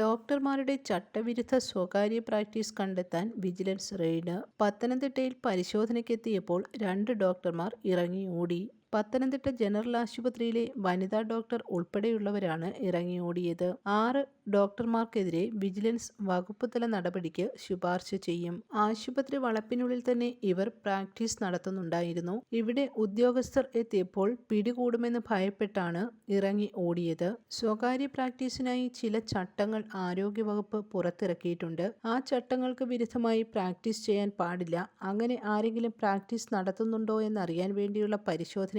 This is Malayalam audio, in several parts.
ഡോക്ടർമാരുടെ ചട്ടവിരുദ്ധ സ്വകാര്യ പ്രാക്ടീസ് കണ്ടെത്താൻ വിജിലൻസ് റെയ്ഡ്. പത്തനംതിട്ടയിൽ പരിശോധനയ്ക്കെത്തിയപ്പോൾ രണ്ട് ഡോക്ടർമാർ ഇറങ്ങി ഓടി പത്തനംതിട്ട ജനറൽ ആശുപത്രിയിലെ വനിതാ ഡോക്ടർ ഉൾപ്പെടെയുള്ളവരാണ് ഇറങ്ങി ഓടിയത് ആറ് ഡോക്ടർമാർക്കെതിരെ വിജിലൻസ് വകുപ്പ് തല നടപടിക്ക് ശുപാർശ ചെയ്യും. ആശുപത്രി വളപ്പിനുള്ളിൽ തന്നെ ഇവർ പ്രാക്ടീസ് നടത്തുന്നുണ്ടായിരുന്നു. ഇവിടെ ഉദ്യോഗസ്ഥർ എത്തിയപ്പോൾ പിടികൂടുമെന്ന് ഭയപ്പെട്ടാണ് ഇറങ്ങി ഓടിയത്. സ്വകാര്യ പ്രാക്ടീസിനായി ചില ചട്ടങ്ങൾ ആരോഗ്യവകുപ്പ് പുറത്തിറക്കിയിട്ടുണ്ട്. ആ ചട്ടങ്ങൾക്ക് വിരുദ്ധമായി പ്രാക്ടീസ് ചെയ്യാൻ പാടില്ല. അങ്ങനെ ആരെങ്കിലും പ്രാക്ടീസ് നടത്തുന്നുണ്ടോ എന്നറിയാൻ വേണ്ടിയുള്ള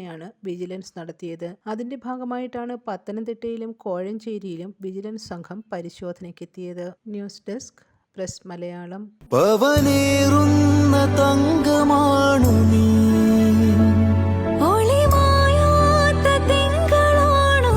പരിശോധനയാണ് വിജിലൻസ് നടത്തിയത്. അതിന്റെ ഭാഗമായിട്ടാണ് പത്തനംതിട്ടയിലും കോഴഞ്ചേരിയിലും വിജിലൻസ് സംഘം പരിശോധനയ്ക്കെത്തിയത്. News desk press Malayalam. പവനേറുന്ന തങ്കമാണു നീ. ഒളിമായാത്ത തിങ്കളാണോ